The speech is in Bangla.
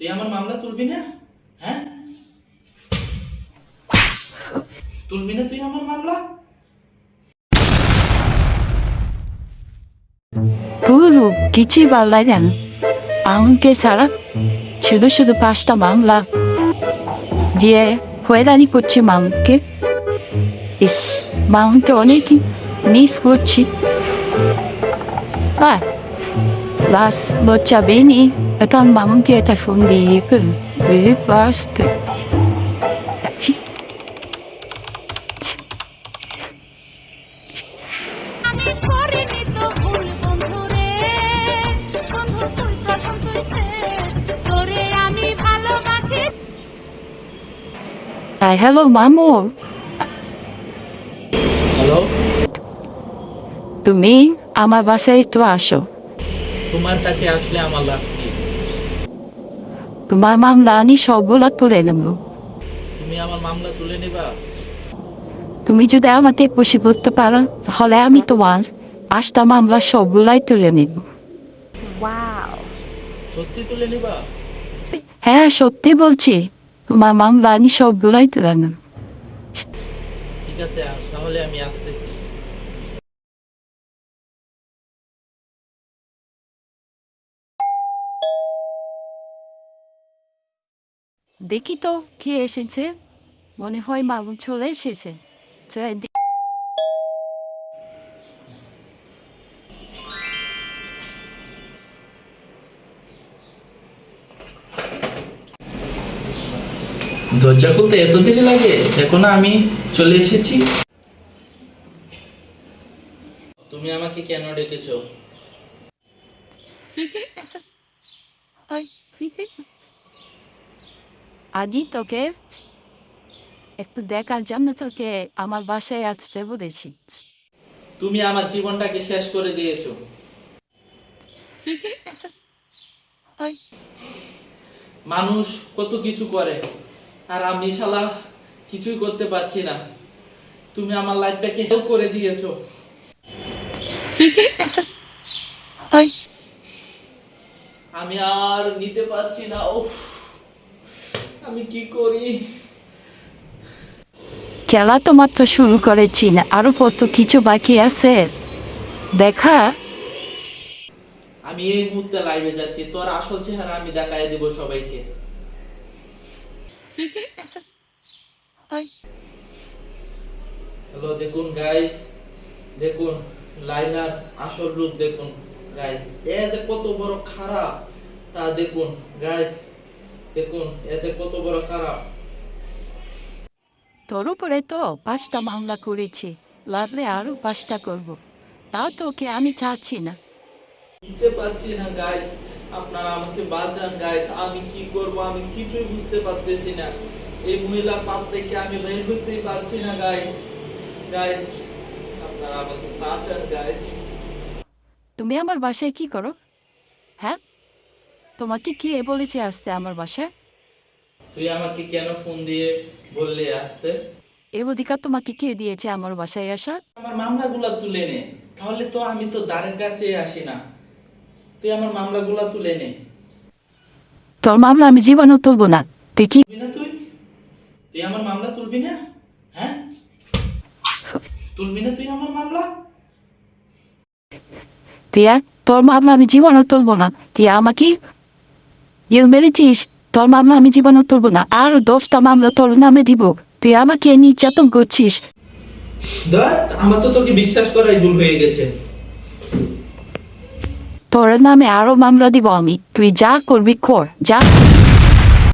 তুই আমার মামলা তুলবি না? হ্যাঁ? তুলবি না তুই আমার মামলা? পুরো কিছুই ভালো লাগে আমাকে ছাড়া শুধু শুধু পাঁচটা মামলা। দিয়ে হয়রানি করছে মামকে ইস মামকে অনেক মিস করছি। আর লাস লজ্জা বেনি এখন মামকে একটা ফোন দিয়ে করুন very আমি করিনি তো ভুল বন্ধুরে বন্ধু তুই প্রথম তুই শেষ তোরে আমি ভালোবাসি Hi, hello, মামু হ্যালো তুমি আমার বাসায় একটু আসো। তোমার কাছে আসলে আমার লাভ তোমার মামলা আমি সবগুলো তুলে নেব। তুমি আমার মামলা তুলে নেবা? তুমি যদি আমাকে খুশি করতে পারো তাহলে আমি তোমার পাঁচটা মামলা সবগুলাই তুলে নেব। সত্যি তুলে নেবা? হ্যাঁ সত্যি বলছি তোমার মামলা আমি সবগুলাই তুলে নেব। ঠিক আছে তাহলে আমি আসতেছি। দেখি তো কি এসেছে। মনে হয় মামু চলে এসেছে। দরজা খুলতে এত দেরি লাগে? দেখো না, আমি চলে এসেছি। তুমি আমাকে কেন ডেকেছো? আদি তোকে একটু দেখার জন্য তোকে আমার বাসায় আসতে বলেছি তুমি আমার জীবনটাকে শেষ করে দিয়েছ মানুষ কত কিছু করে আর আমি শালা কিছুই করতে পারছি না তুমি আমার লাইফটাকে হেল্প করে দিয়েছ আমি আর নিতে পারছি না ও আমি কি করি? খেলা তো মাত্র শুরু করেছি না আরও কত কিছু বাকি আছে? দেখা। আমি এই মুহূর্তে লাইভে যাচ্ছি। তোর আসল চেহারা আমি দেখায় দেব সবাইকে। হ্যালো দেখুন গাইস দেখুন লাইনার আসল রূপ দেখুন গাইস এ যে কত বড় খারাপ তা দেখুন গাইস দেখুন এ যে কত বড় খারাপ। তোর উপরে তো পাঁচটা মামলা করেছি লাগলে আরও পাঁচটা করব। তাও তোকে আমি চাচ্ছি না। নিতে পারছি না গাইস আপনারা আমাকে বাঁচান গাইস আমি কি করব আমি কিছুই বুঝতে পারতেছি না। এই মহিলার পাপ থেকে আমি বের হইতেই পারছি না গাইস গাইস আপনারা আমাকে বাঁচান গাইস তুমি আমার বাসায় কি করো? হ্যাঁ? তোমাকে কে বলেছে আসতে আমার বাসায়? তুই আমাকে কেন ফোন দিয়ে বললি আসতে? এ অধিকার তোমাকে কে দিয়েছে আমার বাসায় আসা আমার মামলাগুলা তুলে নে। তাহলে তো আমি তো দ্বারের কাছে আসি না। তুই আমার মামলাগুলা তুলে নে। তোর মামলা আমি জীবনও তুলবো না। তুই কি তুলবি না তুই? তুই আমার মামলা তুলবি না? হ্যাঁ? তুলবি না তুই আমার মামলা? তুই তোর মামলা আমি জীবনও তুলবো না। তুই আমাকে মেরেছিস তোর মামলা আমি জীবনও তুলবো না আর দশটা মামলা তোর নামে দিব তুই আমাকে নির্যাতন করছিস আমার তো তোকে বিশ্বাস করাই ভুল হয়ে গেছে তোর নামে আরও মামলা দিব আমি তুই যা করবি কর যা